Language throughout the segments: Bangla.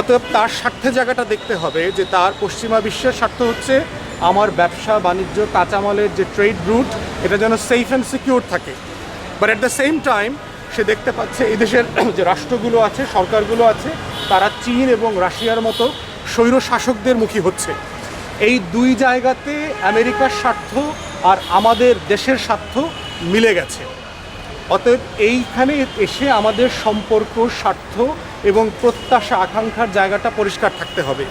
অতএব তার স্বার্থে জায়গাটা দেখতে হবে যে তার পশ্চিমা বিশ্বের স্বার্থ হচ্ছে আমার ব্যবসা, বাণিজ্য, কাঁচামালের যে ট্রেড রুট এটা যেন সেফ অ্যান্ড সিকিউর থাকে। But at the same time সে দেখতে পাচ্ছে এই দেশের যে রাষ্ট্রগুলো আছে, সরকারগুলো আছে, তারা চীন এবং রাশিয়ার মতো স্বৈর শাসকদের মুখী হচ্ছে। এই দুই জায়গাতে আমেরিকার স্বার্থ আর আমাদের দেশের স্বার্থ মিলে গেছে। অতএব এইখানে এসে আমাদের সম্পর্ক, স্বার্থ এবং প্রত্যাশা, আকাঙ্ক্ষার জায়গাটা পরিষ্কার থাকতে হবে।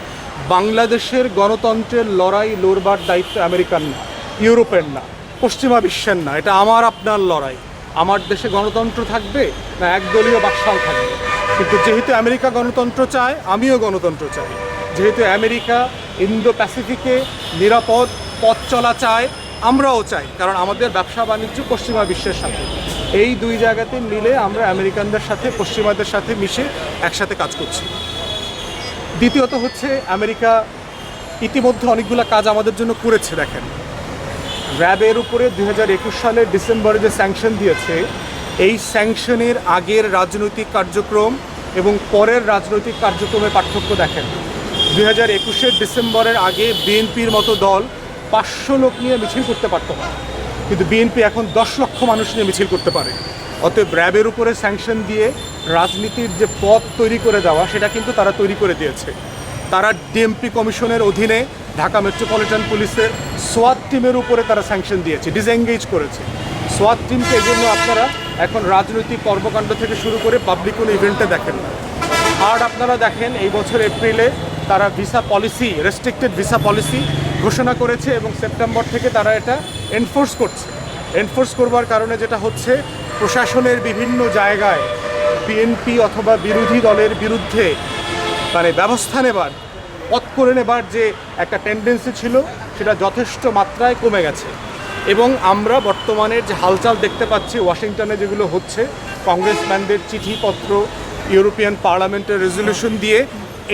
বাংলাদেশের গণতন্ত্রের লড়াই লড়বার দায়িত্ব আমেরিকান না, ইউরোপের না, পশ্চিমা বিশ্বের না, এটা আমার, আপনার লড়াই। আমার দেশে গণতন্ত্র থাকবে না একদলীয় বাকশাল থাকবে। কিন্তু যেহেতু আমেরিকা গণতন্ত্র চায়, আমিও গণতন্ত্র চাই। যেহেতু আমেরিকা ইন্দো প্যাসিফিকে নিরাপদ পথ চলা চায়, আমরাও চাই, কারণ আমাদের ব্যবসা বাণিজ্য পশ্চিমা বিশ্বের সাথে। এই দুই জায়গাতে মিলে আমরা আমেরিকানদের সাথে, পশ্চিমাদের সাথে মিশে একসাথে কাজ করছি। দ্বিতীয়ত হচ্ছে আমেরিকা ইতিমধ্যে অনেকগুলো কাজ আমাদের জন্য করেছে, দেখেন। র্যাবের উপরে দু হাজার একুশ সালের ডিসেম্বরে যে স্যাংশন দিয়েছে, এই স্যাংশনের আগের রাজনৈতিক কার্যক্রম এবং পরের রাজনৈতিক কার্যক্রমের পার্থক্য দেখেন। দুই হাজার একুশের ডিসেম্বরের আগে বিএনপির মতো দল পাঁচশো লোক নিয়ে মিছিল করতে পারতো না। কিন্তু বিএনপি এখন দশ লক্ষ মানুষ নিয়ে মিছিল করতে পারে। অতএব র্যাবের উপরে স্যাংশন দিয়ে রাজনীতির যে পথ তৈরি করে দেওয়া, সেটা কিন্তু তারা তৈরি করে দিয়েছে। তারা ডিএমপি কমিশনের অধীনে ঢাকা মেট্রোপলিটন পুলিশের সোয়াত টিমের উপরে তারা স্যাংশন দিয়েছে ডিসএঙ্গেজ করেছে। সোয়াত টিমকে এই জন্য আপনারা এখন রাজনৈতিক কর্মকাণ্ড থেকে শুরু করে পাবলিক কোনো ইভেন্টে দেখেন না। আর আপনারা দেখেন, এই বছর এপ্রিলে তারা visa policy restricted visa policy ঘোষণা করেছে এবং সেপ্টেম্বর থেকে তারা এটা এনফোর্স করছে। এনফোর্স করবার কারণে যেটা হচ্ছে, প্রশাসনের বিভিন্ন জায়গায় বিএনপি অথবা বিরোধী দলের বিরুদ্ধে মানে ব্যবস্থা নেবার, পথ করে নেবার যে একটা টেন্ডেন্সি ছিল, সেটা যথেষ্ট মাত্রায় কমে গেছে। এবং আমরা বর্তমানের যে হালচাল দেখতে পাচ্ছি, ওয়াশিংটনে যেগুলো হচ্ছে কংগ্রেসম্যানদের চিঠিপত্র ইউরোপিয়ান পার্লামেন্টের রেজলিউশন দিয়ে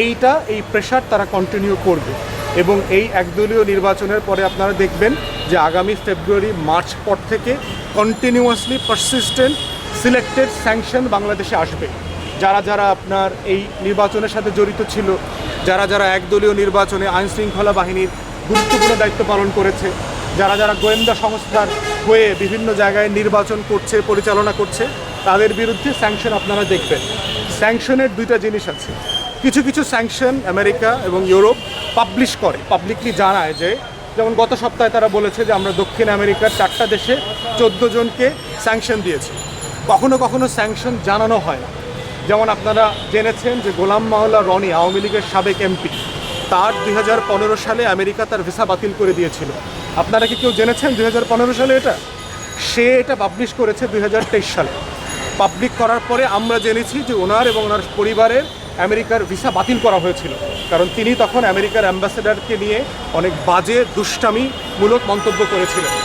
এইটা, এই প্রেশার তারা কন্টিনিউ করবে। এবং এই একদলীয় নির্বাচনের পরে আপনারা দেখবেন যে আগামী ফেব্রুয়ারি, মার্চ পর থেকে কন্টিনিউয়াসলি পারসিস্টেন্ট সিলেক্টেড স্যাংশন বাংলাদেশে আসবে। যারা যারা আপনার এই নির্বাচনের সাথে জড়িত ছিল, যারা যারা একদলীয় নির্বাচনে আইন শৃঙ্খলা বাহিনীর গুরুত্বপূর্ণ দায়িত্ব পালন করেছে, যারা যারা গোয়েন্দা সংস্থার হয়ে বিভিন্ন জায়গায় নির্বাচন করছে, পরিচালনা করছে, তাদের বিরুদ্ধে স্যাংশন আপনারা দেখবেন। স্যাংশনের দুইটা জিনিস আছে। কিছু কিছু স্যাংশন আমেরিকা এবং ইউরোপ পাবলিশ করে পাবলিকলি জানায় যে, যেমন গত সপ্তাহে তারা বলেছে যে আমরা দক্ষিণ আমেরিকার চারটা দেশে চোদ্দ জনকে স্যাংশন দিয়েছি। কখনো কখনো স্যাংশন জানানো হয়। না যেমন আপনারা জেনেছেন যে গোলাম মাওলা রনি, আওয়ামী লীগের সাবেক এমপি, তার দুই হাজার পনেরো সালে আমেরিকা তার ভিসা বাতিল করে দিয়েছিল। আপনারা কি কেউ জেনেছেন দুই হাজার পনেরো সালে এটা? সে এটা পাবলিশ করেছে দুই হাজার তেইশ সালে। পাবলিক করার পরে আমরা জেনেছি যে ওনার এবং ওনার পরিবারের আমেরিকার ভিসা বাতিল করা হয়েছিল। কারণ তিনি তখন আমেরিকার অ্যাম্বাসেডারকে নিয়ে অনেক বাজে দুষ্টামিমূলক মন্তব্য করেছিলেন।